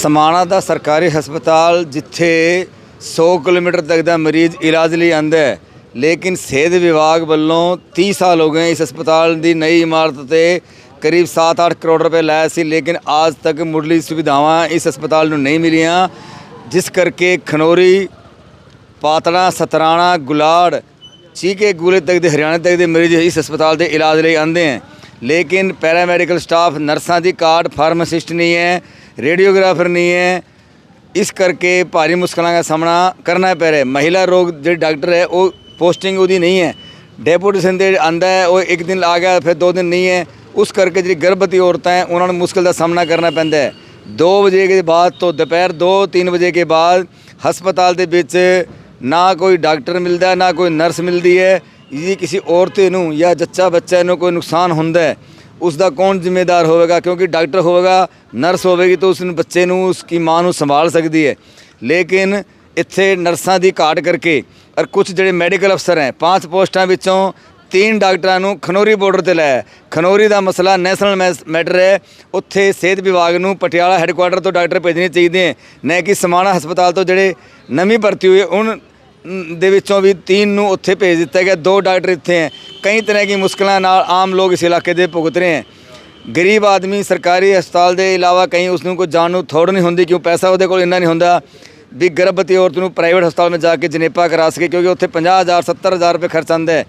ਸਮਾਣਾ ਦਾ ਸਰਕਾਰੀ ਹਸਪਤਾਲ ਜਿੱਥੇ 100 ਕਿਲੋਮੀਟਰ ਤੱਕ ਦਾ ਮਰੀਜ਼ ਇਲਾਜ ਲਈ ਆਂਦਾ ਹੈ, ਲੇਕਿਨ ਸਿਹਤ ਵਿਭਾਗ ਵੱਲੋਂ 30 ਸਾਲ ਹੋ ਗਏ ਇਸ ਹਸਪਤਾਲ ਦੀ ਨਈ ਇਮਾਰਤ ਤੇ ਕਰੀਬ 7-8 ਕਰੋੜ ਰੁਪਏ ਲਾਇਆ ਸੀ, ਲੇਕਿਨ ਅੱਜ ਤੱਕ ਮੁੱਢਲੀ ਸੁਵਿਧਾਵਾਂ ਇਸ ਹਸਪਤਾਲ ਨੂੰ ਨਹੀਂ ਮਿਲੀਆਂ, ਜਿਸ ਕਰਕੇ ਖਨੋਰੀ, ਪਾਤੜਾ, ਸਤਰਾਣਾ, ਗੁਲਾੜ, ਚੀਕੇ ਗੂਲੇ ਤੱਕ ਦੇ, ਹਰਿਆਣਾ ਤੱਕ ਦੇ ਮਰੀਜ਼ ਇਸ ਹਸਪਤਾਲ ਦੇ ਇਲਾਜ ਲਈ ਆਉਂਦੇ ਹਨ ਲੇਕਿਨ ਪੈਰਾਮੈਡੀਕਲ ਸਟਾਫ, ਨਰਸਾਂ ਦੀ ਕਾਰਡ ਫਾਰਮਾਸਿਸਟ ਨਹੀਂ ਹੈ ਰੇਡੀਓਗ੍ਰਾਫਰ ਨਹੀਂ ਹੈ। ਇਸ ਕਰਕੇ ਭਾਰੀ ਮੁਸ਼ਕਲਾਂ ਦਾ ਸਾਹਮਣਾ ਕਰਨਾ ਪੈ ਰਿਹਾ ਮਹਿਲਾ ਰੋਗ ਜਿਹੜੇ ਡਾਕਟਰ ਹੈ, ਉਹ ਪੋਸਟਿੰਗ ਉਹਦੀ ਨਹੀਂ ਹੈ। ਡੈਪੂਟੇਸ਼ਨ ਦੇ ਆਂਦਾ ਹੈ, ਉਹ ਇੱਕ ਦਿਨ ਆ ਗਿਆ, ਫਿਰ ਦੋ ਦਿਨ ਨਹੀਂ ਹੈ। ਉਸ ਕਰਕੇ ਜਿਹੜੀ ਗਰਭਵਤੀ ਔਰਤਾਂ ਹੈ, ਉਹਨਾਂ ਨੂੰ ਮੁਸ਼ਕਲ ਦਾ ਸਾਹਮਣਾ ਕਰਨਾ ਪੈਂਦਾ ਹੈ। 2 ਵਜੇ ਕੇ ਬਾਅਦ ਤੋਂ ਦੁਪਹਿਰ 2-3 ਵਜੇ ਕੇ ਬਾਅਦ ਹਸਪਤਾਲ ਦੇ ਵਿੱਚ ਨਾ ਕੋਈ ਡਾਕਟਰ ਮਿਲਦਾ, ਨਾ ਕੋਈ ਨਰਸ ਮਿਲਦੀ ਹੈ। ਜੇ ਕਿਸੇ ਔਰਤ ਨੂੰ ਜਾਂ ਜੱਚਾ ਬੱਚਾ ਨੂੰ ਕੋਈ ਨੁਕਸਾਨ ਹੁੰਦਾ ਹੈ। ਉਸ ਦਾ ਕੌਣ ਜ਼ਿੰਮੇਦਾਰ ਹੋਵੇਗਾ? ਕਿਉਂਕਿ ਡਾਕਟਰ ਹੋਵੇਗਾ, ਨਰਸ ਹੋਵੇਗੀ ਤਾਂ ਉਸ ਨੂੰ ਬੱਚੇ ਨੂੰ ਉਸ ਕੀ ਮਾਂ ਨੂੰ ਸੰਭਾਲ ਸਕਦੀ ਹੈ। ਲੇਕਿਨ ਇੱਥੇ ਨਰਸਾਂ ਦੀ ਘਾਟ ਕਰਕੇ ਔਰ ਕੁਝ ਜਿਹੜੇ ਮੈਡੀਕਲ ਅਫਸਰ ਹੈ ਪੰਜ ਪੋਸਟਾਂ ਵਿੱਚੋਂ ਤਿੰਨ ਡਾਕਟਰਾਂ ਨੂੰ ਖਨੋਰੀ ਬਾਰਡਰ ਤੇ ਲਾਇਆ ਹੈ। ਖਨੋਰੀ ਦਾ ਮਸਲਾ ਨੈਸ਼ਨਲ ਮੈਸ- ਮੈਟਰ ਹੈ। ਉੱਥੇ ਸਿਹਤ ਵਿਭਾਗ ਨੂੰ ਪਟਿਆਲਾ ਹੈੱਡਕੁਆਟਰ ਤੋਂ ਡਾਕਟਰ ਭੇਜਣੇ ਚਾਹੀਦੇ ਹੈ। ਨਾ ਕਿ ਸਮਾਣਾ ਹਸਪਤਾਲ ਤੋਂ ਜਿਹੜੇ ਨਵੀਂ ਭਰਤੀ ਹੋਏ ਉਹਨਾਂ ਦੇ ਵਿੱਚੋਂ ਵੀ ਤਿੰਨ ਨੂੰ ਉੱਥੇ ਭੇਜ ਦਿੱਤਾ ਗਿਆ। ਦੋ ਡਾਕਟਰ ਇੱਥੇ ਹੈ। ਕਈ ਤਰ੍ਹਾਂ ਦੀ ਮੁਸ਼ਕਲਾਂ ਨਾਲ ਆਮ ਲੋਕ ਇਸ ਇਲਾਕੇ ਦੇ ਭੁਗਤ ਰਹੇ ਹੈ। ਗਰੀਬ ਆਦਮੀ ਸਰਕਾਰੀ ਹਸਪਤਾਲ ਦੇ ਇਲਾਵਾ ਕਈ ਉਸ ਨੂੰ ਕੋਈ ਜਾਣ ਨੂੰ ਥੋੜ ਨਹੀਂ ਹੁੰਦੀ, ਕਿਉਂ ਪੈਸਾ ਉਹਦੇ ਕੋਲ ਇੰਨਾ ਨਹੀਂ ਹੁੰਦਾ ਵੀ ਗਰਭਵਤੀ ਔਰਤ ਨੂੰ ਪ੍ਰਾਈਵੇਟ ਹਸਪਤਾਲ ਵਿੱਚ ਜਾ ਕੇ ਜਨੇਪਾ ਕਰਾ ਸਕੇ, ਕਿਉਂਕਿ ਉੱਥੇ 50000 70000 ਰੁਪਏ ਖਰਚ ਆਉਂਦਾ ਹੈ।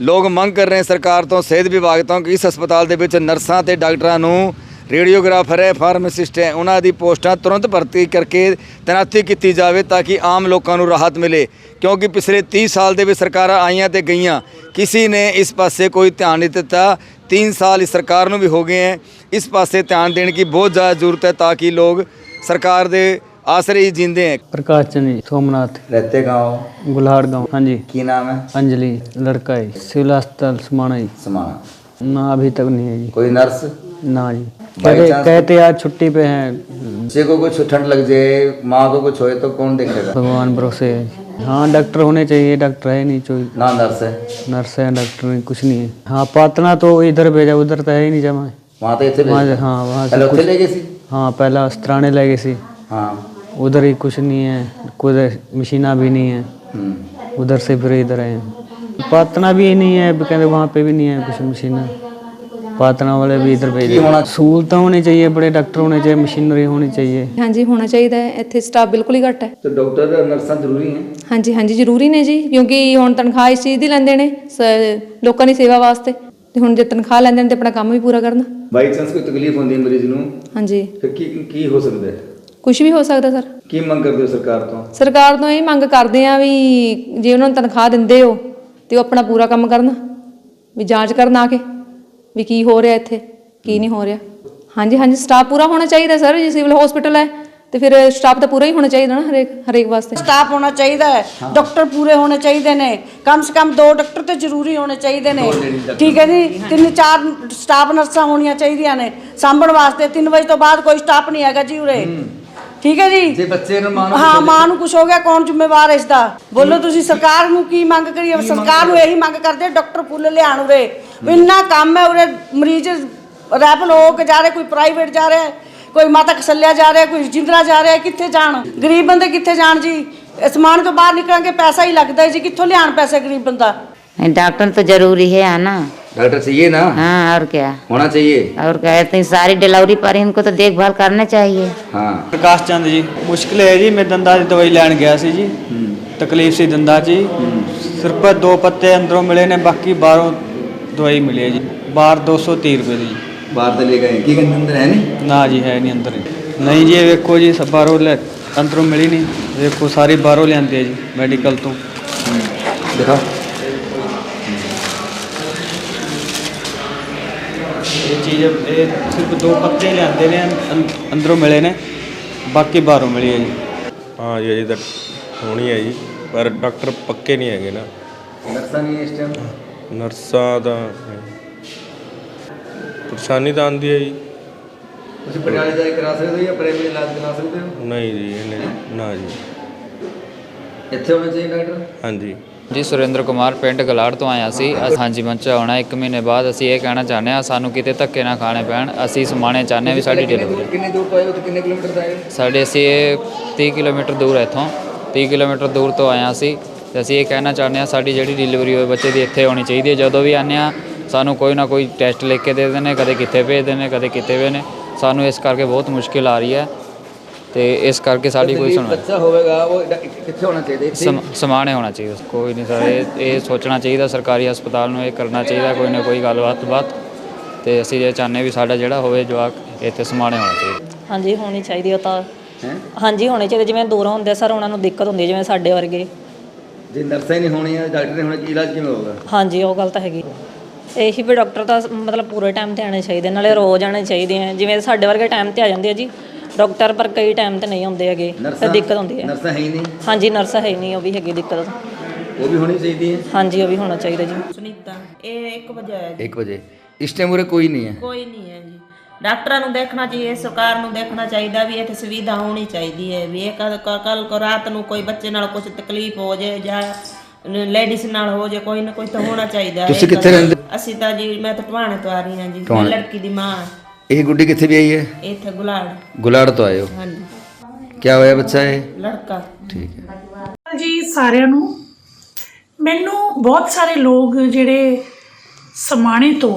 ਲੋਕ ਮੰਗ ਕਰ ਰਹੇ ਸਰਕਾਰ ਤੋਂ, ਸਿਹਤ ਵਿਭਾਗ ਤੋਂ ਕਿ ਇਸ ਹਸਪਤਾਲ ਦੇ ਵਿੱਚ ਨਰਸਾਂ ਤੇ ਡਾਕਟਰਾਂ ਨੂੰ ਰੇਡੀਓਗ੍ਰਾਫਰ ਹੈ ਫਾਰਮਾਸਿਸਟ ਹੈ ਉਹਨਾਂ ਦੀ ਪੋਸਟਾਂ ਤੁਰੰਤ ਭਰਤੀ ਕਰਕੇ ਤੈਨਾਤੀ ਕੀਤੀ ਜਾਵੇ ਤਾਂ ਕਿ ਆਮ ਲੋਕਾਂ ਨੂੰ ਰਾਹਤ ਮਿਲੇ ਕਿਉਂਕਿ ਪਿਛਲੇ 30 ਸਾਲ ਦੇ ਵਿੱਚ ਸਰਕਾਰਾਂ ਆਈਆਂ ਤੇ ਗਈਆਂ ਕਿਸੇ ਨੇ ਇਸ ਪਾਸੇ ਕੋਈ ਧਿਆਨ ਨਹੀਂ ਦਿੱਤਾ 3 ਸਾਲ ਇਸ ਸਰਕਾਰ ਨੂੰ ਵੀ ਹੋ ਗਏ ਹੈ ਇਸ ਪਾਸੇ ਧਿਆਨ ਦੇਣ ਦੀ ਬਹੁਤ ਜ਼ਿਆਦਾ ਜ਼ਰੂਰਤ ਹੈ ਤਾਂ ਕਿ ਲੋਕ ਸਰਕਾਰ ਦੇ ਆਸਰੇ ਹੀ ਜਿੰਦੇ हैं प्रकाश चंद जी सोमनाथ रहते गाँव गुल्हाड़ गांव हाँ जी की नाम है अंजलि लड़का है सिविल अस्पताल समाना जी समाना ना अभी तक नहीं है जी कोई नर्स ना जी By कहते कहते आज छुट्टी पे हैं। बच्चे को कुछ ठंड लग जाए माँ को कुछ होए तो कौन देखेगा? भगवान भरोसे है। हाँ डॉक्टर होने चाहिए डॉक्टर है नहीं कोई ना नर्स है। नर्स है डॉक्टर नहीं कुछ नहीं है। हाँ पातना तो इधर भेजा उधर तो है ही नहीं जमा। वहाँ तो इतने हाँ वहाँ से कुछ हाँ पहला अस्त्राने लगे सी हाँ। उधर ही कुछ नहीं है कोई मशीना भी नहीं है। हम्म। उधर से फिर इधर आए पातना भी नहीं है कहते वहाँ पे भी नहीं है कुछ मशीना। पातना वाले भी इधर भेज की होना- सहूलत होनी चाहिए बड़े डॉक्टर होने चाहिए मशीनरी होनी चाहिए ਹਾਂਜੀ ਹੋਣਾ ਚਾਹੀਦਾ ਹੈ ਇੱਥੇ ਸਟਾਫ ਬਿਲਕੁਲ ਹੀ ਘੱਟ ਹੈ तो डॉक्टर नर्सा जरूरी हैं ਹਾਂਜੀ ਹਾਂਜੀ ਜ਼ਰੂਰੀ ਨੇ ਜੀ ਕਿਉਂਕਿ ਹੁਣ ਤਨਖਾਹ ਇਸ ਚੀਜ਼ ਦੀ ਲੈਂਦੇ ਨੇ ਸ- ਲੋਕਾਂ ਦੀ ਸੇਵਾ ਵਾਸਤੇ ਤੇ ਹੁਣ ਜੇ ਤਨਖਾਹ ਲੈਂਦੇ ਨੇ ਤੇ ਆਪਣਾ ਕੰਮ ਵੀ ਪੂਰਾ ਕਰਨਾ ਬਾਈ ਚਾਂਸ ਕੋਈ ਤਕਲੀਫ ਹੁੰਦੀ ਹੈ ਮਰੀਜ਼ ਨੂੰ ਹਾਂਜੀ ਫਿਰ ਕੀ ਕੀ ਹੋ ਸਕਦਾ ਹੈ ਕੁਝ ਵੀ ਹੋ ਸਕਦਾ ਸਰ ਕੀ ਮੰਗ ਕਰਦੇ ਹੋ ਸਰਕਾਰ ਤੋਂ ਸਰਕਾਰ ਤੋਂ ਇਹ ਮੰਗ ਕਰਦੇ ਆ ਵੀ ਜੇ ਉਹਨਾਂ ਨੂੰ ਤਨਖਾਹ ਦਿੰਦੇ ਹੋ ਤੇ ਉਹ ਆਪਣਾ ਪੂਰਾ ਕੰਮ ਕਰਨ ਵੀ ਜਾਂਚ ਕਰਨ ਆ ਕੇ ਵੀ ਕੀ ਹੋ ਰਿਹਾ ਇੱਥੇ? ਕੀ ਨਹੀਂ ਹੋ ਰਿਹਾ? ਹਾਂਜੀ ਹਾਂਜੀ ਸਟਾਫ ਪੂਰਾ ਹੋਣਾ ਚਾਹੀਦਾ ਸਰ ਜੇ ਸਿਵਲ ਹਸਪੀਟਲ ਹੈ ਤੇ ਫਿਰ ਸਟਾਫ ਤਾਂ ਪੂਰਾ ਹੀ ਹੋਣਾ ਚਾਹੀਦਾ ਨਾ ਹਰੇਕ ਹਰੇਕ ਵਾਸਤੇ। ਸਟਾਫ ਹੋਣਾ ਚਾਹੀਦਾ ਹੈ ਡਾਕਟਰ ਪੂਰੇ ਹੋਣੇ ਚਾਹੀਦੇ ਨੇ। ਕਮ ਸੇ ਕਮ ਦੋ ਡਾਕਟਰ ਤੇ ਜ਼ਰੂਰੀ ਹੋਣੇ ਚਾਹੀਦੇ ਨੇ। ਠੀਕ ਹੈ ਜੀ? ਤਿੰਨ ਚਾਰ ਸਟਾਫ ਨਰਸਾਂ ਹੋਣੀਆਂ ਚਾਹੀਦੀਆਂ ਨੇ। ਸਾਂਭਣ ਵਾਸਤੇ 3 ਵਜੇ ਤੋਂ ਬਾਅਦ ਕੋਈ ਸਟਾਫ ਨਹੀਂ ਹੈਗਾ ਜੀ ਉਰੇ। ਠੀਕ ਹੈ ਜੀ? ਜੇ ਬੱਚੇ ਨੂੰ ਮਾਂ ਹਾਂ ਮਾਂ ਨੂੰ ਕੁਝ ਹੋ ਗਿਆ ਕੌਣ ਜ਼ਿੰਮੇਵਾਰ ਇਸ ਦਾ ਬੋਲੋ ਤੁਸੀਂ ਸਰਕਾਰ ਨੂੰ ਕੀ ਮੰਗ ਕਰੀਏ? ਸਰਕਾਰ ਨੂੰ ਇਹੀ ਮੰਗ ਕਰਦੇ ਡਾਕਟਰ ਫੁੱਲ ਲਿਆਣ ਉਰੇ। ਇੰਨਾ ਕੰਮ ਹੈ ਉਰੇ ਮਰੀਜ਼ ਰੈਫਲ ਹੋ ਕੇ ਜਾ ਰਹੇ ਕੋਈ ਪ੍ਰਾਈਵੇਟ ਜਾ ਰਿਹਾ ਹੈ, ਕੋਈ ਮਾਤਾ ਕਸਲਿਆ ਜਾ ਰਿਹਾ ਕੋਈ ਜਿੰਦਰਾ ਜਾ ਰਿਹਾ ਕਿੱਥੇ ਜਾਣ ਗਰੀਬ ਬੰਦੇ ਕਿੱਥੇ ਜਾਣ ਜੀ ਅਸਮਾਨ ਤੋਂ ਬਾਹਰ ਨਿਕਲਾਂਗੇ ਪੈਸਾ ਹੀ ਲੱਗਦਾ ਹੈ ਜੀ ਕਿੱਥੋਂ ਲਿਆਣ ਪੈਸੇ ਗਰੀਬ ਬੰਦਾ नहीं, डॉक्टर तो जरूरी है आना डॉक्टर चाहिए ना हाँ और क्या होना चाहिए और क्या इतनी सारी डिलीवरी पर इनको तो देखभाल करना चाहिए हाँ ਪ੍ਰਕਾਸ਼ ਚੰਦ ਜੀ ਮੁਸ਼ਕਿਲ ਹੈ ਜੀ ਮੈਂ ਦੰਦਾਂ ਦੀ ਦਵਾਈ ਲੈਣ ਗਿਆ ਸੀ ਜੀ ਤਕਲੀਫ ਸੀ ਦੰਦਾਂ 'ਚ ਜੀ ਸਿਰਫ ਦੋ ਪੱਤੇ ਅੰਦਰੋਂ ਮਿਲੇ ਨੇ ਬਾਕੀ ਬਾਹਰੋਂ ਦਵਾਈ ਮਿਲੀ ਹੈ ਜੀ। ਬਾਹਰ 230 ਰੁਪਏ ਦੀ। ਬਾਹਰ ਚਲੇ ਗਏ ਕੀ ਕਹਿੰਦੇ ਅੰਦਰ ਹੈ ਨਹੀਂ? ਨਾ ਜੀ ਹੈ ਨਹੀਂ ਅੰਦਰ। ਨਹੀਂ ਜੀ ਵੇਖੋ ਜੀ ਸਭ ਬਾਹਰੋਂ ਲੈ ਅੰਦਰੋਂ ਮਿਲੀ ਨਹੀਂ। ਵੇਖੋ ਸਾਰੀ ਬਾਹਰੋਂ ਲਿਆਂਦੀ ਹੈ ਜੀ ਮੈਡੀਕਲ ਤੋਂ। ਦੇਖਾ। ਇਹ ਚੀਜ਼ ਇਹ ਸਿਰਫ ਦੋ ਪੱਤੇ ਲਿਆਂਦੇ ਨੇ ਅੰਦਰੋਂ ਮਿਲੇ ਨੇ। ਬਾਕੀ ਬਾਹਰੋਂ ਮਿਲੀ ਹੈ ਜੀ। ਹਾਂ ਜੀ ਅਜੇ ਤਾਂ ਹੋਣੀ ਹੈ ਜੀ ਪਰ ਡਾਕਟਰ ਪੱਕੇ ਨਹੀਂ ਹੈਗੇ ਨਾ। ਲੱਗਦਾ ਨਹੀਂ ਇਸ ਟਾਈਮ ਨਰਸਾਂ ਦਾ ਪਰੇਸ਼ਾਨੀ ਤਾਂ ਆਉਂਦੀ ਹੈ ਜੀ। ਤੁਸੀਂ ਪਟਿਆਲੇ ਜਾ ਕੇ ਕਰਾ ਸਕਦੇ ਹੋ ਜਾਂ ਪ੍ਰਾਈਵੇਟ ਇਲਾਜ ਕਰਾ ਸਕਦੇ ਹੋ? ਨਹੀਂ ਜੀ ਇਹਨੇ ਨਾ ਜੀ। ਇੱਥੇ ਹੋਣਾ ਚਾਹੀਦਾ ਡਾਕਟਰ? ਹਾਂਜੀ। ਜੀ ਸੁਰਿੰਦਰ ਕੁਮਾਰ ਪਿੰਡ ਗਲਾੜ ਤੋਂ ਆਇਆ ਸੀ। ਅਸ- ਹਾਂਜੀ ਮੰਚਾ ਹੋਣਾ 1 ਮਹੀਨੇ ਬਾਅਦ ਅਸੀਂ ਇਹ ਕਹਿਣਾ ਚਾਹੁੰਦੇ ਹਾਂ ਸਾਨੂੰ ਕਿਤੇ ਧੱਕੇ ਨਾ ਖਾਣੇ ਪੈਣ। ਅਸੀਂ ਸਮਾਣੇ ਚਾਹੁੰਦੇ ਹਾਂ ਵੀ ਸਾਡੀ ਡਿਲੀਵਰੀ ਕਿੰਨੇ ਦੂਰ ਤੋਂ ਆਏ ਹੋ ਤੇ ਕਿੰਨੇ ਕਿਲੋਮੀਟਰ ਤੋਂ ਆਏ ਹੋ? ਸਾਡੇ ਅਸੀਂ ਇਹ 30 ਕਿਲੋਮੀਟਰ ਦੂਰ ਹੈ ਇੱਥੋਂ। 30 ਕਿਲੋਮੀਟਰ ਦੂਰ ਤੋਂ ਆਇਆ ਸੀ। ਤੇ ਅਸੀਂ ਇਹ ਕਹਿਣਾ ਚਾਹੁੰਦੇ ਹਾਂ ਸਾਡੀ ਜਿਹੜੀ ਡਿਲੀਵਰੀ ਹੋਏ ਬੱਚੇ ਦੀ ਇੱਥੇ ਹੋਣੀ ਚਾਹੀਦੀ ਹੈ। ਜਦੋਂ ਵੀ ਆਉਂਦੇ ਹਾਂ ਸਾਨੂੰ ਕੋਈ ਨਾ ਕੋਈ ਟੈਸਟ ਲਿਖ ਕੇ ਦੇ ਦਿੰਦੇ ਨੇ ਕਦੇ ਕਿੱਥੇ ਭੇਜਦੇ ਨੇ ਕਦੇ ਕਿੱਥੇ ਵੇ ਨੇ। ਸਾਨੂੰ ਇਸ ਕਰਕੇ ਬਹੁਤ ਮੁਸ਼ਕਿਲ ਆ ਰਹੀ ਹੈ ਤੇ ਇਸ ਕਰਕੇ ਸਾਡੀ ਕੋਈ ਗਰੀਬ ਸੁਣ ਬੱਚਾ ਹੋਵੇਗਾ ਉਹ ਕਿੱਥੇ ਹੋਣਾ ਚਾਹੀਦਾ? ਇੱਥੇ ਸਮ- ਸਮਾਣੇ ਹੋਣਾ ਚਾਹੀਦਾ ਕੋਈ ਨਹੀਂ ਸਰ ਇਹ ਇਹ ਸੋਚਣਾ ਚਾਹੀਦਾ ਸਰਕਾਰੀ ਹਸਪਤਾਲ ਨੂੰ ਇਹ ਕਰਨਾ ਚਾਹੀਦਾ ਕੋਈ ਨਾ ਕੋਈ ਗੱਲਬਾਤ ਬਾਤ ਤੇ ਅਸੀਂ ਇਹ ਚਾਹੁੰਦੇ ਵੀ ਸਾਡਾ ਜਿਹੜਾ ਹੋਵੇ ਜਵਾਕ ਇੱਥੇ ਸਮਾਣੇ ਹੋਣਾ ਚਾਹੀਦਾ। ਹਾਂਜੀ ਹੋਣੀ ਚਾਹੀਦੀ ਉਹ ਤਾਂ। ਹੈ? ਹਾਂਜੀ ਹੋਣੀ ਚਾਹੀਦੀ ਜਿਵੇਂ ਦੂਰੋਂ ਹੁੰਦੇ ਸਰ ਉਹਨਾਂ ਨੂੰ ਦਿੱਕਤ ਹੁੰਦੀ ਹੈ, ਜਿਵੇਂ ਸਾਡੇ ਵਰਗੇ। ਜੇ ਨਰਸਾਂ ਹੀ ਨਹੀਂ ਹੋਣੀਆਂ ਡਾਕਟਰ ਨਹੀਂ ਹੋਣਾ ਕੀ ਇਲਾਜ ਕਿਵੇਂ ਹੋਊਗਾ? ਹਾਂਜੀ ਉਹ ਗੱਲ ਤਾਂ ਹੈਗੀ। ਇਹੀ ਵੀ ਡਾਕਟਰ ਤਾਂ ਮਤਲਬ ਪੂਰੇ ਟਾਈਮ ਤੇ ਆਣੇ ਚਾਹੀਦੇ ਨਾਲੇ ਰੋਜ਼ ਆਣੇ ਚਾਹੀਦੇ ਆ। ਜਿਵੇਂ ਸਾਡੇ ਵਰਗੇ ਟਾਈਮ ਤੇ ਆ ਜਾਂਦੇ ਆ ਜੀ ਡਾਕਟਰ ਪਰ ਕਈ ਟਾਈਮ ਤੇ ਨਹੀਂ ਹੁੰਦੇ ਹੈਗੇ ਤਾਂ ਦਿੱਕਤ ਹੁੰਦੀ ਹੈ। ਨਰਸਾਂ ਹੈ ਹੀ ਨਹੀਂ। ਹਾਂਜੀ ਨਰਸ ਹੈ ਹੀ ਨਹੀਂ ਉਹ ਵੀ ਹੈਗੀ ਦਿੱਕਤ। ਉਹ ਵੀ ਹੋਣੀ ਚਾਹੀਦੀ ਹੈ। ਹਾਂਜੀ ਉਹ ਵੀ ਹੋਣਾ ਚਾਹੀਦਾ ਜੀ। ਸੁਨੀਤਾ ਇਹ 1 ਵਜੇ ਆਇਆ ਜੀ। 1 ਵਜੇ। ਇਸ ਟਾਈਮ ਉਰੇ ਕੋਈ ਨਹੀਂ ਹੈ। ਕੋਈ ਨਹੀਂ ਹੈ ਜੀ। ਡਾਕਟਰਾਂ ਨੂੰ ਦੇਖਣਾ ਚਾਹੀਏ ਸਰਕਾਰ ਨੂੰ ਦੇਖਣਾ ਚਾਹੀਦਾ ਵੀ ਇੱਥੇ ਸੁਵਿਧਾ ਹੋਣੀ ਚਾਹੀਦੀ ਹੈ ਵੀ ਇਹ ਕੱਲ ਕੋ ਰਾਤ ਨੂੰ ਕੋਈ ਬੱਚੇ ਨਾਲ ਕੁਝ ਤਕਲੀਫ ਹੋ ਜਾਏ ਜਾਂ ਲੇਡੀਜ਼ ਨਾਲ ਹੋ ਜਾਏ ਕੋਈ ਨਾ ਕੋਈ ਤਾਂ ਹੋਣਾ ਚਾਹੀਦਾ। ਤੁਸੀਂ ਕਿੱਥੇ ਰਹਿੰਦੇ? ਅਸੀਂ ਤਾਂ ਜੀ ਮੈਂ ਤਾਂ ਟਵਾਣੇ ਤੋਂ ਆ ਰਹੀ ਹਾਂ ਜੀ ਮੈਂ ਟਵਾਣੇ। ਲੜਕੀ ਦੀ ਮਾਂ ਹਾਂ। ਇਹ ਗੁੱਡੀ ਕਿੱਥੇ ਵੀ ਆਈ ਹੈ ਇੱਥੇ ਗੁਲਾੜ ਗੁਲਾੜ ਤੋਂ ਆਏ ਹੋ ਹਾਂਜੀ ਕੀ ਹੋਇਆ ਬੱਚਾ ਇਹ ਲੜਕਾ ਠੀਕ ਹੈ ਜੀ ਸਾਰਿਆਂ ਨੂੰ ਮੈਨੂੰ ਬਹੁਤ ਸਾਰੇ ਲੋਕ ਜਿਹੜੇ ਸਮਾਣੇ ਤੋਂ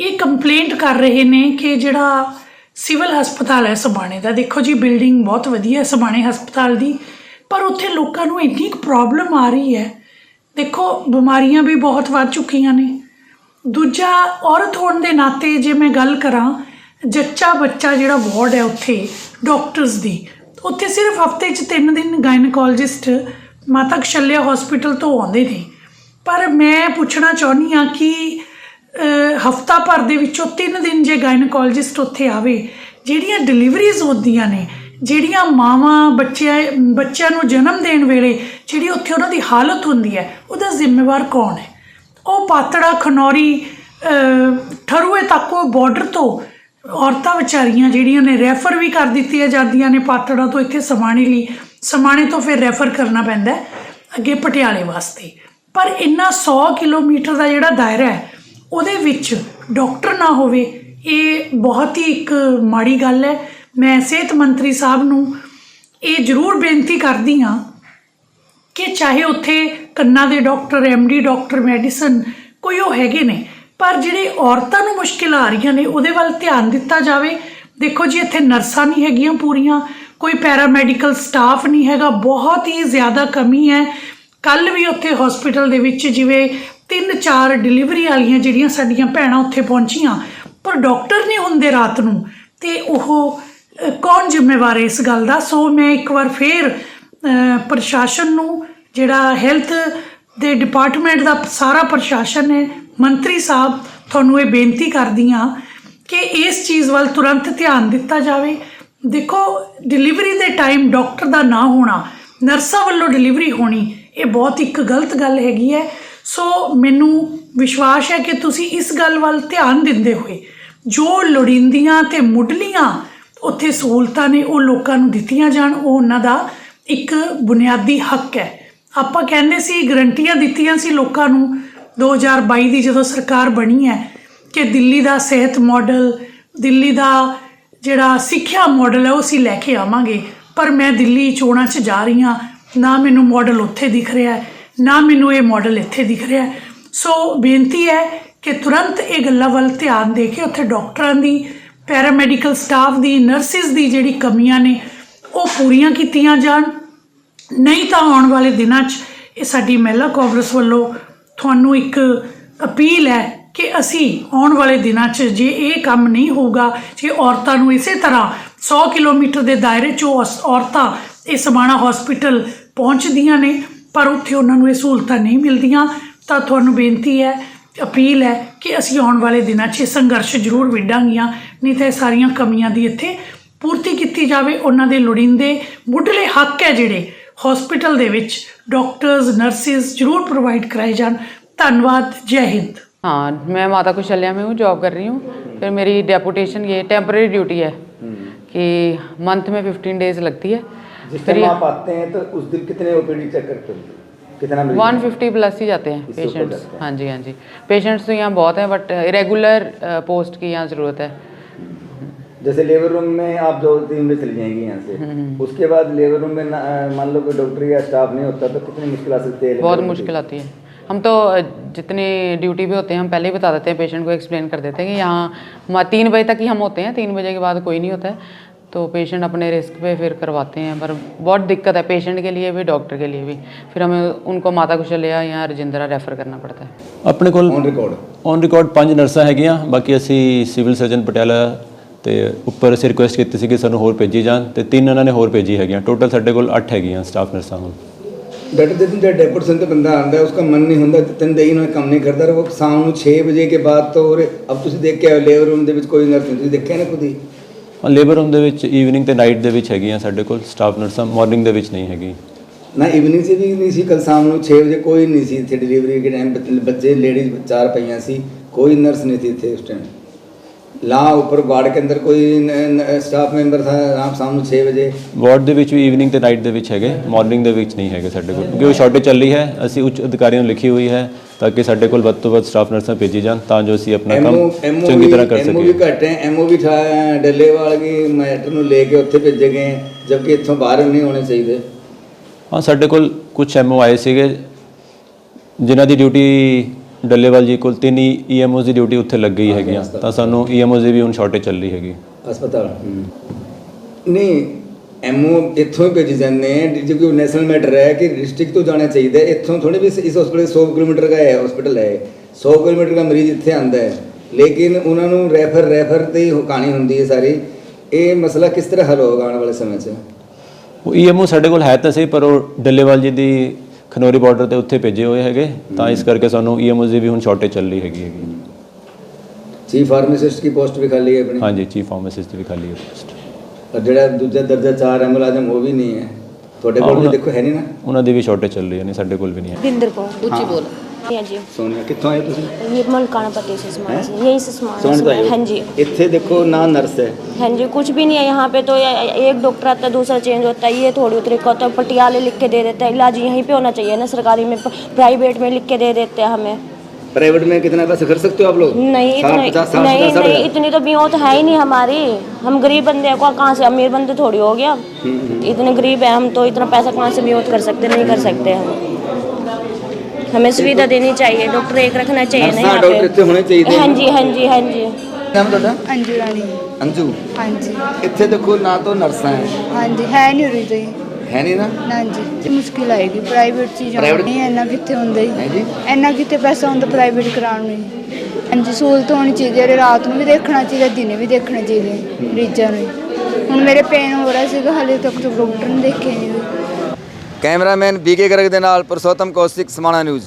ਇਹ ਕੰਪਲੇਂਟ ਕਰ ਰਹੇ ਨੇ ਕਿ ਜਿਹੜਾ ਸਿਵਲ ਹਸਪਤਾਲ ਹੈ ਸਬਾਣੇ ਦਾ, ਦੇਖੋ ਜੀ ਬਿਲਡਿੰਗ ਬਹੁਤ ਵਧੀਆ ਹੈ ਸਮਾਣੇ ਹਸਪਤਾਲ ਦੀ, ਪਰ ਉੱਥੇ ਲੋਕਾਂ ਨੂੰ ਇੰਨੀ ਕੁ ਪ੍ਰੋਬਲਮ ਆ ਰਹੀ ਹੈ। ਦੇਖੋ, ਬਿਮਾਰੀਆਂ ਵੀ ਬਹੁਤ ਵੱਧ ਚੁੱਕੀਆਂ ਨੇ। ਦੂਜਾ, ਔਰਤ ਹੋਣ ਦੇ ਨਾਤੇ ਜੇ ਮੈਂ ਗੱਲ ਕਰਾਂ, ਜੱਚਾ ਬੱਚਾ ਜਿਹੜਾ ਵਾਰਡ ਹੈ ਉੱਥੇ ਡਾਕਟਰਸ ਦੀ, ਉੱਥੇ ਸਿਰਫ ਹਫ਼ਤੇ 'ਚ ਤਿੰਨ ਦਿਨ ਗਾਇਨਕੋਲੋਜਿਸਟ ਮਾਤਾ ਕਸ਼ਲਿਆ ਹਸਪੀਟਲ ਤੋਂ ਆਉਂਦੇ ਨੇ। ਪਰ ਮੈਂ ਪੁੱਛਣਾ ਚਾਹੁੰਦੀ ਹਾਂ ਕਿ ਹਫਤਾ ਭਰ ਦੇ ਵਿੱਚੋਂ ਤਿੰਨ ਦਿਨ ਜੇ ਗਾਇਨਕੋਲੋਜਿਸਟ ਉੱਥੇ ਆਵੇ, ਜਿਹੜੀਆਂ ਡਿਲੀਵਰੀਜ਼ ਹੁੰਦੀਆਂ ਨੇ, ਜਿਹੜੀਆਂ ਮਾਵਾਂ, ਬੱਚਿਆਂ ਬੱਚਿਆਂ ਨੂੰ ਜਨਮ ਦੇਣ ਵੇਲੇ ਜਿਹੜੀ ਉੱਥੇ ਉਹਨਾਂ ਦੀ ਹਾਲਤ ਹੁੰਦੀ ਹੈ, ਉਹਦਾ ਜ਼ਿੰਮੇਵਾਰ ਕੌਣ ਹੈ? ਉਹ ਪਾਤੜਾ, ਖਨੌਰੀ ਠਰੂਏ ਤੱਕ ਉਹ ਬਾਰਡਰ ਤੋਂ ਔਰਤਾਂ ਵਿਚਾਰੀਆਂ ਜਿਹੜੀਆਂ ਨੇ ਰੈਫਰ ਵੀ ਕਰ ਦਿੱਤੀਆਂ ਜਾਂਦੀਆਂ ਨੇ ਪਾਤੜਾ ਤੋਂ ਇੱਥੇ ਸਮਾਣੇ ਲਈ, ਸਮਾਣੇ ਤੋਂ ਫਿਰ ਰੈਫਰ ਕਰਨਾ ਪੈਂਦਾ ਅੱਗੇ ਪਟਿਆਲੇ ਵਾਸਤੇ। ਪਰ ਇੰਨਾ 100 ਕਿਲੋਮੀਟਰ ਦਾ ਜਿਹੜਾ ਦਾਇਰਾ ਹੈ ਉਹਦੇ ਵਿੱਚ ਡਾਕਟਰ ਨਾ ਹੋਵੇ, ਇਹ ਬਹੁਤ ਹੀ ਇੱਕ ਮਾੜੀ ਗੱਲ ਹੈ। ਮੈਂ ਸਿਹਤ ਮੰਤਰੀ ਸਾਹਿਬ ਨੂੰ ਇਹ ਜ਼ਰੂਰ ਬੇਨਤੀ ਕਰਦੀ ਹਾਂ ਕਿ ਚਾਹੇ ਉੱਥੇ ਕੰਨਾਂ ਦੇ ਡਾਕਟਰ ਡੀ ਡਾਕਟਰ, ਮੈਡੀਸਨ ਕੋਈ ਉਹ ਹੈਗੇ ਨੇ, ਪਰ ਜਿਹੜੇ ਔਰਤਾਂ ਨੂੰ ਮੁਸ਼ਕਿਲ ਆ ਰਹੀਆਂ ਨੇ, ਉਹਦੇ ਵੱਲ ਧਿਆਨ ਦਿੱਤਾ ਜਾਵੇ। ਦੇਖੋ ਜੀ, ਇੱਥੇ ਨਰਸਾਂ ਨਹੀਂ ਹੈਗੀਆਂ ਪੂਰੀਆਂ, ਕੋਈ ਪੈਰਾਮੈਡੀਕਲ ਸਟਾਫ ਨਹੀਂ ਹੈਗਾ, ਬਹੁਤ ਹੀ ਜ਼ਿਆਦਾ ਕਮੀ ਹੈ। ਕੱਲ ਵੀ ਉੱਥੇ ਹਸਪੀਟਲ ਦੇ ਵਿੱਚ ਜਿਵੇਂ ਤਿੰਨ ਚਾਰ ਡਿਲੀਵਰੀ ਵਾਲੀਆਂ ਜਿਹੜੀਆਂ ਸਾਡੀਆਂ ਭੈਣਾਂ ਉੱਥੇ ਪਹੁੰਚੀਆਂ, ਪਰ ਡਾਕਟਰ ਨਹੀਂ ਹੁੰਦੇ ਰਾਤ ਨੂੰ। ਤੇ ਉਹ ਕੌਣ ਜ਼ਿੰਮੇਵਾਰ ਹੈ ਇਸ ਗੱਲ ਦਾ? ਸੋ ਮੈਂ ਇੱਕ ਵਾਰ ਫੇਰ ਪ੍ਰਸ਼ਾਸਨ ਨੂੰ, ਜਿਹੜਾ ਹੈਲਥ ਦੇ ਡਿਪਾਰਟਮੈਂਟ ਦਾ ਸਾਰਾ ਪ੍ਰਸ਼ਾਸਨ ਹੈ, ਮੰਤਰੀ ਸਾਹਿਬ, ਤੁਹਾਨੂੰ ਇਹ ਬੇਨਤੀ ਕਰਦੀ ਹਾਂ ਕਿ ਇਸ ਚੀਜ਼ ਵੱਲ ਤੁਰੰਤ ਧਿਆਨ ਦਿੱਤਾ ਜਾਵੇ। ਦੇਖੋ ਡਿਲੀਵਰੀ ਦੇ ਟਾਈਮ ਡਾਕਟਰ ਦਾ ਨਾ ਹੋਣਾ, ਨਰਸਾਂ ਵੱਲੋਂ ਡਿਲੀਵਰੀ ਹੋਣੀ, ਇਹ ਬਹੁਤ ਇੱਕ ਗਲਤ ਗੱਲ ਹੈਗੀ ਹੈ। ਸੋ ਮੈਨੂੰ ਵਿਸ਼ਵਾਸ ਹੈ ਕਿ ਤੁਸੀਂ ਇਸ ਗੱਲ ਵੱਲ ਧਿਆਨ ਦਿੰਦੇ ਹੋਏ ਜੋ ਲੋੜੀਂਦੀਆਂ ਤੇ ਮੁੱਢਲੀਆਂ ਉੱਥੇ ਸਹੂਲਤਾਂ ਨੇ ਉਹ ਲੋਕਾਂ ਨੂੰ ਦਿੱਤੀਆਂ ਜਾਣ, ਉਹ ਉਹਨਾਂ ਦਾ ਇੱਕ ਬੁਨਿਆਦੀ ਹੱਕ ਹੈ। ਆਪਾਂ ਕਹਿੰਦੇ ਸੀ ਗਰੰਟੀਆਂ ਦਿੱਤੀਆਂ ਸੀ ਲੋਕਾਂ ਨੂੰ 2022 ਦੀ ਜਦੋਂ ਸਰਕਾਰ ਬਣੀ ਹੈ ਕਿ ਦਿੱਲੀ ਦਾ ਸਿਹਤ ਮਾਡਲ ਦਿੱਲੀ ਦਾ ਜਿਹੜਾ ਸਿੱਖਿਆ ਮਾਡਲ ਹੈ ਉਹ ਅਸੀਂ ਲੈ ਕੇ ਆਵਾਂਗੇ, ਪਰ ਮੈਂ ਦਿੱਲੀ ਚੋਣਾਂ 'ਚ ਜਾ ਰਹੀ ਹਾਂ, ਨਾ ਮੈਨੂੰ ਮਾਡਲ ਉੱਥੇ ਦਿਖ ਰਿਹਾ ਹੈ। ਨਾ ਮੈਨੂੰ ਇਹ ਮਾਡਲ ਇੱਥੇ ਦਿਖ ਰਿਹਾ ਸੋ ਬੇਨਤੀ ਹੈ ਕਿ ਤੁਰੰਤ ਇਹ ਗੱਲਾਂ ਵੱਲ ਧਿਆਨ ਦੇ ਕੇ ਉੱਥੇ ਡਾਕਟਰਾਂ ਦੀ ਪੈਰਾਮੈਡੀਕਲ ਸਟਾਫ ਦੀ ਨਰਸਿਸ ਦੀ ਜਿਹੜੀ ਕਮੀਆਂ ਨੇ, ਉਹ ਪੂਰੀਆਂ ਕੀਤੀਆਂ ਜਾਣ। ਨਹੀਂ ਤਾਂ ਆਉਣ ਵਾਲੇ ਦਿਨਾਂ 'ਚ ਇਹ ਸਾਡੀ ਮਹਿਲਾ ਕਾਂਗਰਸ ਵੱਲੋਂ ਤੁਹਾਨੂੰ ਇੱਕ ਅਪੀਲ ਹੈ ਕਿ ਅਸੀਂ ਆਉਣ ਵਾਲੇ ਦਿਨਾਂ 'ਚ ਜੇ ਇਹ ਕੰਮ ਨਹੀਂ ਹੋਊਗਾ, ਜੇ ਔਰਤਾਂ ਨੂੰ ਇਸੇ ਤਰ੍ਹਾਂ 100 ਕਿਲੋਮੀਟਰ ਦੇ ਦਾਇਰੇ 'ਚ ਉਹ ਔਰਤਾਂ ਇਹ ਸਮਾਣਾ ਹਸਪੀਟਲ ਪਹੁੰਚਦੀਆਂ ਨੇ ਪਰ ਉੱਥੇ ਉਹਨਾਂ ਨੂੰ ਇਹ ਸਹੂਲਤਾਂ ਨਹੀਂ ਮਿਲਦੀਆਂ ਤਾਂ ਤੁਹਾਨੂੰ ਬੇਨਤੀ ਹੈ ਅਪੀਲ ਹੈ ਕਿ ਅਸੀਂ ਆਉਣ ਵਾਲੇ ਦਿਨਾਂ 'ਚ ਇਹ ਸੰਘਰਸ਼ ਜ਼ਰੂਰ ਵਿੱਢਾਂਗੀਆਂ ਨਹੀਂ ਤਾਂ ਇਹ ਸਾਰੀਆਂ ਕਮੀਆਂ ਦੀ ਇੱਥੇ ਪੂਰਤੀ ਕੀਤੀ ਜਾਵੇ ਉਹਨਾਂ ਦੇ ਲੋੜੀਂਦੇ ਮੁੱਢਲੇ ਹੱਕ ਹੈ ਜਿਹੜੇ ਹਸਪੀਟਲ ਦੇ ਵਿੱਚ ਡਾਕਟਰਸ ਨਰਸਿਸ ਜ਼ਰੂਰ ਪ੍ਰੋਵਾਈਡ ਕਰਾਏ ਜਾਣ ਧੰਨਵਾਦ ਜੈ ਹਿੰਦ हाँ मैं माता कुशल्या में हूँ जॉब कर रही हूँ फिर मेरी डेपुटेशन ये टेम्परेरी ड्यूटी है कि मंथ में फिफ्टीन डेज लगती है जिस टाइम आप आते हैं तो उस दिन कितने ओपीडी चेक करते हैं कितना मरीज़ 150 प्लस ही? जाते हैं पेशेंट्स हाँ। जी हाँ जी। पेशेंट्स तो यहाँ बहुत हैं बट रेगुलर पोस्ट की यहाँ ज़रूरत है। जैसे लेबर रूम में आप दो तीन बजे चली जाएँगी यहाँ हम्म, से उसके बाद लेबर रूम में मान लो कोई डॉक्टर या स्टाफ नहीं होता तो कितनी मुश्किल आ सकती है बहुत मुश्किल आती है। हम तो अ, जितनी ड्यूटी पे होते हैं हम पहले ही बता देते हैं पेशेंट को एक्सप्लेन कर देते हैं कि यहाँ तीन बजे तक ही हम होते हैं तीन बजे के बाद कोई नहीं होता है। तो पेशेंट अपने रिस्क पे फिर करवाते हैं पर बहुत दिक्कत है पेशेंट के लिए भी डॉक्टर के लिए भी। फिर हमें उनको ਮਾਤਾ ਕੁਸ਼ਲਿਆ ਜਾਂ ਰਜਿੰਦਰਾ ਰੈਫਰ ਕਰਨਾ ਪੜਦਾ ਹੈ ਆਪਣੇ ਕੋਲ ਔਨ ਰਿਕਾਰਡ ਔਨ ਰਿਕਾਰਡ ਪੰਜ ਨਰਸਾਂ ਹੈਗੀਆਂ ਬਾਕੀ ਅਸੀਂ ਸਿਵਲ ਸਰਜਨ ਪਟਿਆਲਾ ਤੇ ਉੱਪਰ ਅਸੀਂ ਰਿਕੁਐਸਟ ਕੀਤੀ ਸੀ ਕਿ ਸਾਨੂੰ ਹੋਰ ਭੇਜੀ ਜਾਣ ਤੇ ਤਿੰਨ ਇਹਨਾਂ ਨੇ ਹੋਰ ਭੇਜੀ ਹੈਗੀਆਂ। ਟੋਟਲ ਸਾਡੇ ਕੋਲ 8 ਹੈਗੀਆਂ ਸਟਾਫ ਨਰਸਾਂ ਹੁਣ ਡਾਕਟਰ ਦੇ ਦਿਨ ਡੇਢ ਪਰਸੈਂਟ ਬੰਦਾ ਆਂਦਾ ਹੈ ਉਸका ਮਨ ਨਹੀਂ ਹੁੰਦਾ ਤਿੰਨ ਦੇ ਨਾਲ ਕੰਮ ਨਹੀਂ ਕਰਦਾ ਉਹ ਸ਼ਾਮ ਨੂੰ 6 ਵਜੇ ਕੇ ਬਾਅਦ ਤੋਂ ਔਰ ਅਬ ਤੁਸੀਂ ਦੇਖ ਕੇ ਆਏ ਲੇਬਰ ਰੂਮ ਦੇ ਵਿੱਚ ਕੋਈ ਨਰਸ ਨਹੀਂ ਤੁਸੀਂ ਦੇਖਿਆ ਨਾ ਖੁਦ ਹੀ? ਲੇਬਰ ਰੂਮ ਦੇ ਵਿੱਚ ਈਵਨਿੰਗ ਤੇ ਨਾਈਟ ਦੇ ਵਿੱਚ ਹੈਗੀਆਂ ਸਾਡੇ ਕੋਲ ਸਟਾਫ ਨਰਸਾਂ ਮਾਰਨਿੰਗ ਦੇ ਵਿੱਚ ਨਹੀਂ ਹੈਗੀ। ਨਾ ਈਵਨਿੰਗ ਸੀ ਵੀ ਨਹੀਂ ਸੀ ਕੱਲ ਸ਼ਾਮ ਨੂੰ 6 ਵਜੇ ਕੋਈ ਨਹੀਂ ਸੀ ਇੱਥੇ ਡਿਲੀਵਰੀ ਦੇ ਟਾਈਮ ਬੱਚੇ ਲੇਡੀਜ਼ ਚਾਰ ਪਈਆਂ ਸੀ ਕੋਈ ਨਰਸ ਨਹੀਂ ਸੀ ਇੱਥੇ ਉਸ ਟਾਈਮ ਲਾ ਉੱਪਰ ਵਾਰਡ ਕੇ ਅੰਦਰ ਕੋਈ ਸਟਾਫ ਮੈਂਬਰ ਥਾ ਆਪ ਸ਼ਾਮ ਨੂੰ 6 ਵਜੇ। ਵਾਰਡ ਦੇ ਵਿੱਚ ਵੀ ਈਵਨਿੰਗ ਤੇ ਨਾਈਟ ਦੇ ਵਿੱਚ ਹੈਗੇ ਮਾਰਨਿੰਗ ਦੇ ਵਿੱਚ ਨਹੀਂ ਹੈਗੇ ਸਾਡੇ ਕੋਲ ਕਿਉਂਕਿ ਉਹ ਸ਼ਾਰਟੇਜ ਚੱਲੀ ਹੈ ਅਸੀਂ ਉੱਚ ਅਧਿਕਾਰੀਆਂ ਨੂੰ ਲਿਖੀ ਹੋਈ ਹੈ ਤਾਂ ਕਿ ਸਾਡੇ ਕੋਲ ਵੱਧ ਤੋਂ ਵੱਧ ਸਟਾਫ ਨਰਸਾਂ ਭੇਜੀ ਜਾਣ ਤਾਂ ਜੋ ਅਸੀਂ ਆਪਣਾ ਕੰਮ ਚੰਗੀ ਤਰ੍ਹਾਂ ਕਰ ਐਮਓ ਵੀ ਸਕੀਏ। ਘੱਟ ਹੈ ਐਮਓ ਵੀ ਡੱਲੇਵਾਲ ਕੀ ਮੈਟਰ ਨੂੰ ਲੈ ਕੇ ਉੱਥੇ ਭੇਜੇ ਗਏ ਜਦਕਿ ਇੱਥੋਂ ਬਾਹਰ ਨਹੀਂ ਹੋਣੇ ਚਾਹੀਦੇ। ਹਾਂ ਸਾਡੇ ਕੋਲ ਕੁਝ ਐਮਓ ਆਏ ਸੀਗੇ ਜਿਨ੍ਹਾਂ ਦੀ ਡਿਊਟੀ ਡੱਲੇਵਾਲ ਜੀ ਕੋਲ ਤਿੰਨ ਈਐਮਓ ਦੀ ਡਿਊਟੀ ਉੱਥੇ ਲੱਗ ਗਈ ਹੈਗੀਆਂ ਤਾਂ ਸਾਨੂੰ ਈਐਮਓ ਦੀ ਵੀ ਹੁਣ ਸ਼ਾਰਟੇਜ ਚੱਲ ਰਹੀ ਹੈਗੀ। ਹਸਪਤਾਲ। ਨਹੀਂ ਐਮਓ ਇੱਥੋਂ ਹੀ ਭੇਜੀ ਜਾਂਦੇ ਹੈ ਜੇ ਕੋਈ ਨੈਸ਼ਨਲ ਮੈਟਰ ਹੈ ਕਿ ਡਿਸਟ੍ਰਿਕਟ ਤੋਂ ਜਾਣਾ ਚਾਹੀਦਾ ਇੱਥੋਂ ਥੋੜੀ ਵੀ ਇਸ ਹਸਪਤਾਲ 100 ਕਿਲੋਮੀਟਰ ਦਾ ਹੈ ਹਸਪਤਾਲ ਹੈ। 100 ਕਿਲੋਮੀਟਰ ਦਾ ਮਰੀਜ਼ ਇੱਥੇ ਆਂਦਾ ਹੈ। ਲੇਕਿਨ ਉਹਨਾਂ ਨੂੰ ਰੈਫਰ ਰੈਫਰ ਤੇ ਹੀ ਕਹਾਣੀ ਹੁੰਦੀ ਹੈ ਸਾਰੀ। ਇਹ ਮਸਲਾ ਕਿਸ ਤਰ੍ਹਾਂ ਹੱਲ ਹੋਗਾ ਆਉਣ ਵਾਲੇ ਸਮੇਂ 'ਚ? ਉਹ ਈਐਮਓ ਸਾਡੇ ਕੋਲ ਹੈ ਤਾਂ ਸਹੀ ਪਰ ਉਹ ਡੱਲੇਵਾਲ ਜੀ ਦੀ ਖਨੌਰੀ ਬਾਰਡਰ ਤੇ ਉੱਥੇ ਭੇਜੇ ਹੋਏ ਹੈਗੇ। ਤਾਂ ਇਸ ਕਰਕੇ ਸਾਨੂੰ ਈਐਮਓ ਦੀ ਵੀ ਹੁਣ ਸ਼ਾਰਟੇਜ ਚੱਲ ਰਹੀ ਹੈਗੀ ਹੈਗੀ। ਚੀਫ ਫਾਰਮਾਸਿਸਟ ਦੀ ਪੋਸਟ ਵੀ ਖਾਲੀ ਹੈ ਆਪਣੀ? ਹਾਂਜੀ ਚੀਫ ਫਾਰਮਾਸਿਸਟ ਵੀ ਖਾਲੀ ਹੈ post। ਔਰ ਜਿਹੜਾ ਦੂਜਾ ਦਰਜਾ 4 ਐਮ ਮੁਲਾਜ਼ਮ ਉਹ ਵੀ ਨਹੀਂ ਹੈ ਤੁਹਾਡੇ ਕੋਲ ਵੀ ਉਹਨਾਂ- ਦੇਖੋ ਹੈ ਨਹੀਂ ਨਾ ਉਹਨਾਂ ਦੀ ਵੀ ਸ਼ਾਰਟੇਜ ਚੱਲ ਰਹੀ ਹੈ ਨਹੀਂ ਸਾਡੇ ਕੋਲ ਵੀ ਨਹੀਂ ਹੈ बिंदर कौर ਉੱਚੀ ਬੋਲ हाँ जी ਸੋਨੀਆ ਕਿੱਥੋਂ ਆਏ ਤੁਸੀਂ ये मलकाना पट्टी से हैं? समान से यही से समान ਸੋਨ है हाँ जी ਇੱਥੇ ਦੇਖੋ ਨਾ ਨਰਸ ਹੈ हाँ जी कुछ भी नहीं है यहाँ पे तो ये- एक डॉक्टर आता है दूसरा चेंज होता है ये थोड़ी तरीका होता है पटियाले लिख के दे देते हैं इलाज यहीं पे होना चाहिए ना सरकारी में प्राइवेट में लिख के दे देते हैं हमें प्राइवेट में कितना पैसे खर्च सकते हो आप लोग नहीं साठ, इतनी पचास, साठ, नहीं पचास, साठ नहीं हजार? इतनी तो बियोत है ही नहीं हमारी हम गरीब बंदे हैं को कहाँ से अमीर बंदे थोड़ी हो गया हम्म, इतने गरीब है हम तो इतना पैसा कहाँ से बियोत कर सकते नहीं कर सकते हम हमें सुविधा देनी चाहिए डॉक्टर एक रखना चाहिए ना नर्सां, यहाँ डॉक्टर ਇੱਥੇ ਹੋਣੇ पे ਚਾਹੀਦੇ हाँ ਨੇ। जी हाँ जी हाँ जी ਨਾਮ ਤੁਹਾਡਾ ਅੰਜੂ ਰਾਣੀ ਅੰਜੂ ਹਾਂਜੀ ਇੱਥੇ ਦੇਖੋ ਨਾ ਤਾਂ ਨਰਸਾਂ ਹੈ ਹਾਂਜੀ ਹੈ ਨਹੀਂ ਉਰੀ ਤੇ ਹੈ ਨਹੀਂ ਨਾ? ਹਾਂਜੀ। ਮੁਸ਼ਕਿਲ ਆਏਗੀ ਪ੍ਰਾਈਵੇਟ ਚੀਜ਼ Private- ਨਹੀਂ ਇੰਨਾ ਕਿੱਥੇ ਹੁੰਦਾ ਹੈ ਹੀ ਜੀ ਇੰਨਾ ਕਿੱਥੇ ਪੈਸਾ ਹੁੰਦਾ ਪ੍ਰਾਈਵੇਟ ਕਰਾਉਣ ਨੂੰ ਜੀ। ਹਾਂਜੀ ਸਹੂਲਤ ਹੋਣੀ ਚਾਹੀਦੀ ਹੈ ਰਾਤ ਨੂੰ ਵੀ ਦੇਖਣਾ ਚਾਹੀਦਾ ਦਿਨੇ ਵੀ ਦੇਖਣਾ ਚਾਹੀਦਾ ਮਰੀਜ਼ਾਂ ਨੂੰ ਹੁਣ ਮੇਰੇ ਪੇਨ ਹੋ ਰਿਹਾ ਸੀਗਾ ਹਲੇ ਤੱਕ ਤਾਂ ਡਾਕਟਰ ਨੇ ਦੇਖਿਆ ਨਹੀਂ ਕੈਮਰਾਮੈਨ ਬੀਕੇ ਗਰਗ ਦੇ ਨਾਲ ਪੁਰਸ਼ੋਤਮ ਕੌਸ਼ਿਕ ਸਮਾਣਾ ਨਿਊਜ਼